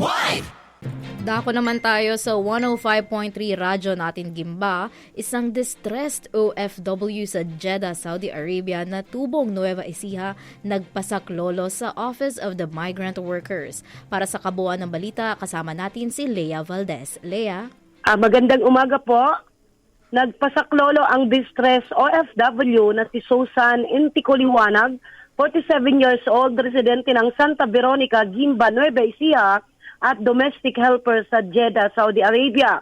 nationwide. Dako naman tayo sa 105.3 radyo natin Gimba, isang distressed OFW sa Jeddah, Saudi Arabia na tubong Nueva Ecija nagpasak lolo sa Office of the Migrant Workers. Para sa kabuuan ng balita, kasama natin si Lea Valdez. Lea? Ah, magandang umaga po. Nagpasaklolo ang distress OFW na si Susan Intikoliwanag, 47 years old, residente ng Santa Veronica, Gimba, Nueva Ecija at domestic helper sa Jeddah, Saudi Arabia.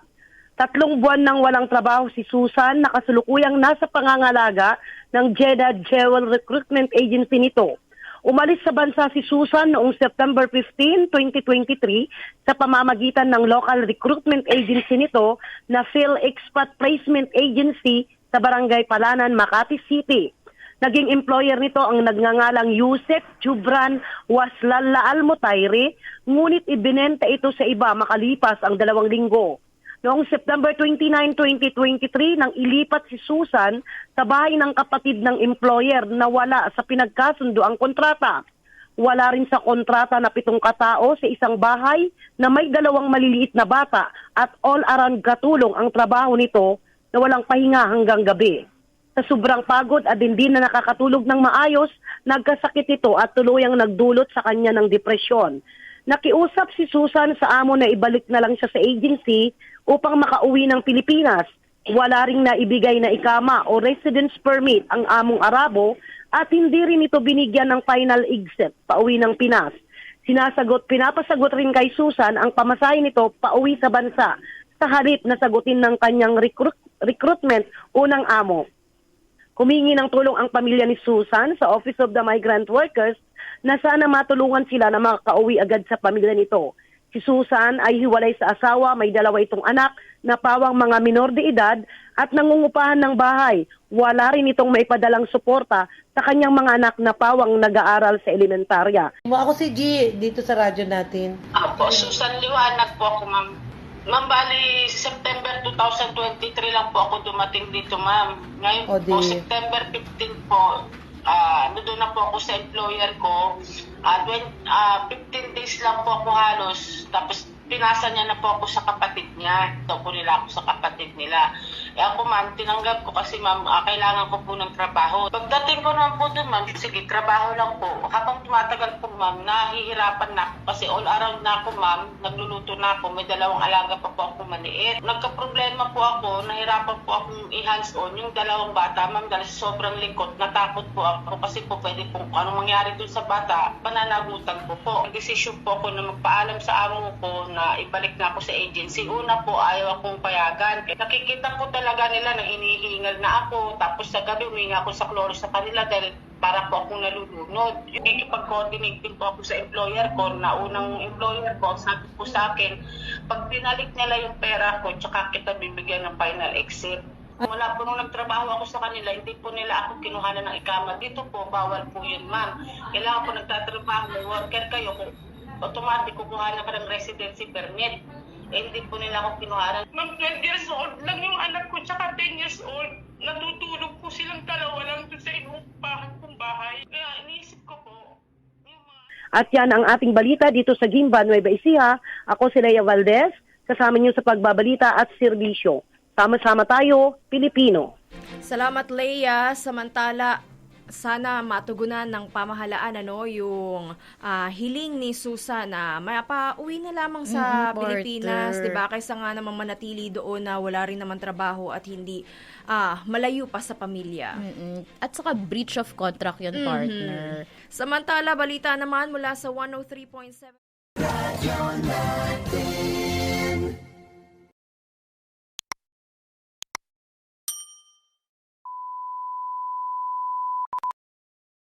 Tatlong buwan nang walang trabaho si Susan, nakasulukuyang nasa pangangalaga ng Jeddah Jewel Recruitment Agency nito. Umalis sa bansa si Susan noong September 15, 2023 sa pamamagitan ng local recruitment agency nito na Phil Expat Placement Agency sa Barangay Palanan, Makati City. Naging employer nito ang nagngangalang Yusef Jubran Waslalla Almutayri, ngunit ibinenta ito sa iba makalipas ang dalawang linggo. Noong September 29, 2023, nang ilipat si Susan sa bahay ng kapatid ng employer na wala sa pinagkasundo ang kontrata. Wala rin sa kontrata na pitong katao sa isang bahay na may dalawang maliliit na bata at all-around katulong ang trabaho nito na walang pahinga hanggang gabi. Sa sobrang pagod at hindi na nakakatulog ng maayos, nagkasakit ito at tuluyang nagdulot sa kanya ng depresyon. Nakiusap si Susan sa amo na ibalik na lang siya sa agency upang makauwi ng Pilipinas. Wala ring naibigay na ikama o residence permit ang among Arabo at hindi rin ito binigyan ng final exit pauwi ng Pinas. Sinasagot, pinapasagot rin kay Susan ang pamasahe nito pauwi sa bansa sa halip na sagutin ng kanyang recruit, recruitment unang amo. Humingi ng tulong ang pamilya ni Susan sa Office of the Migrant Workers na sana matulungan sila na makauwi agad sa pamilya nito. Si Susan ay hiwalay sa asawa, may dalawa itong anak na pawang mga minor de edad at nangungupahan ng bahay. Wala rin itong maipadalang suporta sa kanyang mga anak na pawang nag-aaral sa elementarya. Ako si G dito sa radyo natin. Ako, Susan Liwanag po ako, ma'am. Ma'am, bali, September 2023 lang po ako dumating dito, ma'am. Ngayon O, po, September 15 po, ah ano doon na po ako sa employer ko. Ah, twen- ah, 15 days lang po ako halos. Tapos, pinasa niya na po ako sa kapatid niya. Ito po nila ako sa kapatid nila. Eh ako ma'am, tinanggap ko kasi ma'am, ah, kailangan ko po ng trabaho. Pagdating ko naman po doon ma'am, sige, trabaho lang po. Habang tumatagal po ma'am, nahihirapan na ako kasi all around na ako ma'am, nagluluto na ako, may dalawang alaga pa po ako maliit. Nagka-problema po ako, nahirapan po akong i-hands on yung dalawang bata ma'am dahil sobrang likot, natakot po ako kasi po pwede po anong mangyari dun sa bata, pananagutan ko po. Nag-desisyon po ako na magpaalam sa amo ko na ibalik na ako sa agency. Una po, ayaw akong payagan. Nakikita ko talaga nila na inihingal na ako. Tapos sa gabi, huminga ako sa kloro sa kanila dahil para po akong nalulunod. Ikipag-coordinate din po ako sa employer ko na unang employer ko, sabi po sa akin, pag binalik nila yung pera ko, tsaka kita bibigyan ng final exit. Mula po nung nagtrabaho ako sa kanila, hindi po nila ako kinuhanan ng ikama. Dito po, bawal po yun, ma'am. Kailangan po nagtatrabaho, worker kayo, kung automatic kukuha ka ng residency permit. Eh, hindi po nila ako kinuhanan. Ma'am, 12 years old lang yung anak ko, tsaka 10 years old. Natutulog po silang dalawa lang doon sa inuupahan kong bahay. Kaya iniisip ko po, yung mga... At yan ang ating balita dito sa Gimba, Nueva Ecija. Ako si Lea Valdez, kasama niyo sa pagbabalita at serbisyo. Sama-sama tayo, Pilipino. Salamat Leia. Samantala, sana matugunan ng pamahalaan ano yung ah, hiling ni Susan na mapauwi na lamang sa Mm, Pilipinas. 'di ba? Kaysa nga naman manatili doon na wala rin naman trabaho at hindi ah, malayo pa sa pamilya. Mm-mm. At saka breach of contract yun, partner. Samantala, balita naman mula sa 103.7